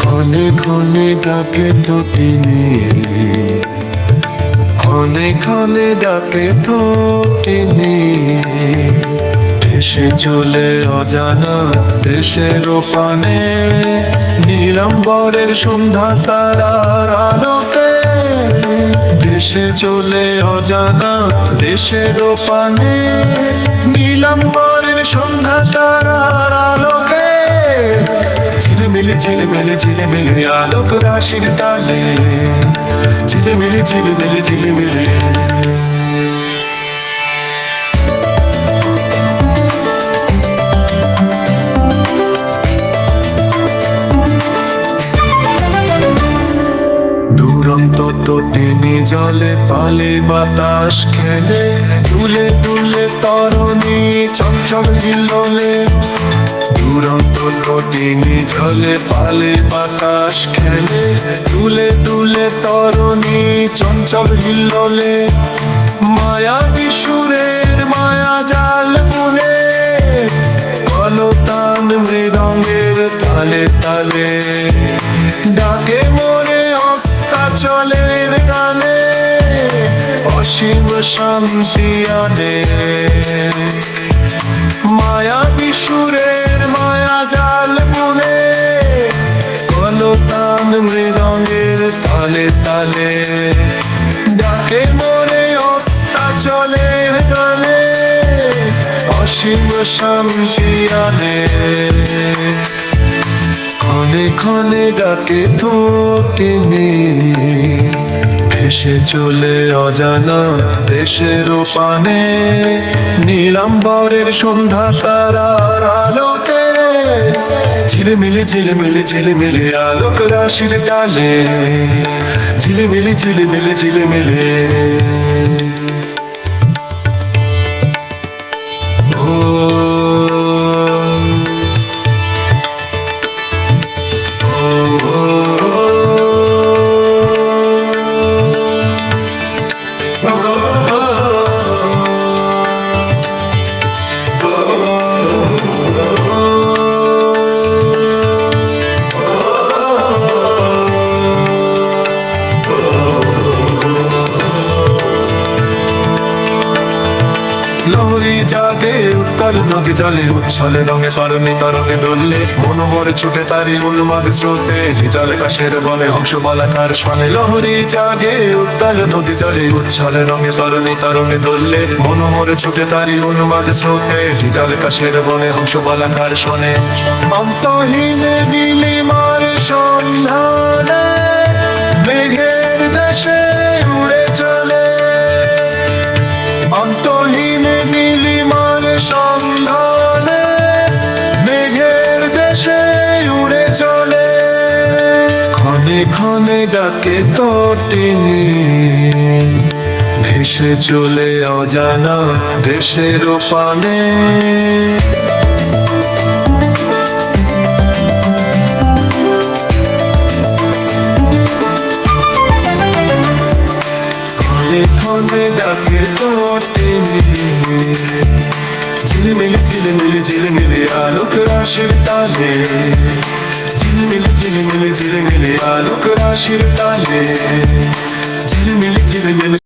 ক্ষণে ক্ষণে ডাকে তো টিনে ক্ষণে ক্ষণে ডাকে তো টিনে দেশে চলে অজানা দেশের পানে নীলাম্বরের সন্ধ্যা তারার আলোকে দেশে চলে অজানা, দেশের পানে নীলাম্বরের সন্ধ্যা তারার আলোকে। ঝিলমিলি ঝিলমিলি ঝিলমিলি, আলোক রাশির তালে। ঝিলমিলি ঝিলমিলি, ঝিলিমিলি দুরন্ত তো টেনে জলে পালে বাতাস খেলে। দুলে দুলে তরণী চঞ্চল হিললে। দুরন্ত টেনে জলে পালে বাতাস খেলে। দুলে দুলে তরণী চঞ্চল হিললে। মায়া বিশুরের মায়া জাল মুহে কলতান মৃদঙ্গের তালে তালে। ডাকে মোরে অস্তাচলের গানে, অসীম শান্তি আনে। মায়া বিশুরের মায়া জাল মুনে কলতান মৃদঙ্গের তালে তালে। ডাকে মোরে অস্তাচলের গানে, অসীম শান্তি আনে। ক্ষণে ডাকে তো টেনে ভেসে চলে অজানা দেশের পানে নীলাম্বরের সন্ধ্যা তারার আলোকে ঝিলিমিলি ঝিলিমিলি ঝিলিমিলি আলোক রাশির টানে। ঝিলিমিলি ঝিলিমিলি ঝিলিমিলি। লহরি জাগে উত্তাল নদী জলে, উচ্ছলে রঙে তরণে তরণে দোললে। মনোবরে ছুটে তারি উন্মাদ স্রোতে জলে কাশের বলে হংস বলাকার শনে লহরি জাগে। উত্তাল নদী জলে, উচ্ছলে রঙে তরণে তরণে দোললে। মনোবরে ছুটে তারি উন্মাদ স্রোতে জলে কাশের বনে হংস বলাকার শনে অন্তহীন ক্ষণে ক্ষণে ডাকে তটিনি ভেসে চলে অজানা দেশের পানে ক্ষণে ডাকে তটিনি ঝিলিমিলি ঝিলিমিলি ঝিলিমিলি আলোক রাশির টানে ঝিলিমিলি ঝিলিমিলি ঝিলিমিলি আলোক রাশির টানে ঝিলিমিলি ঝিলিমিলি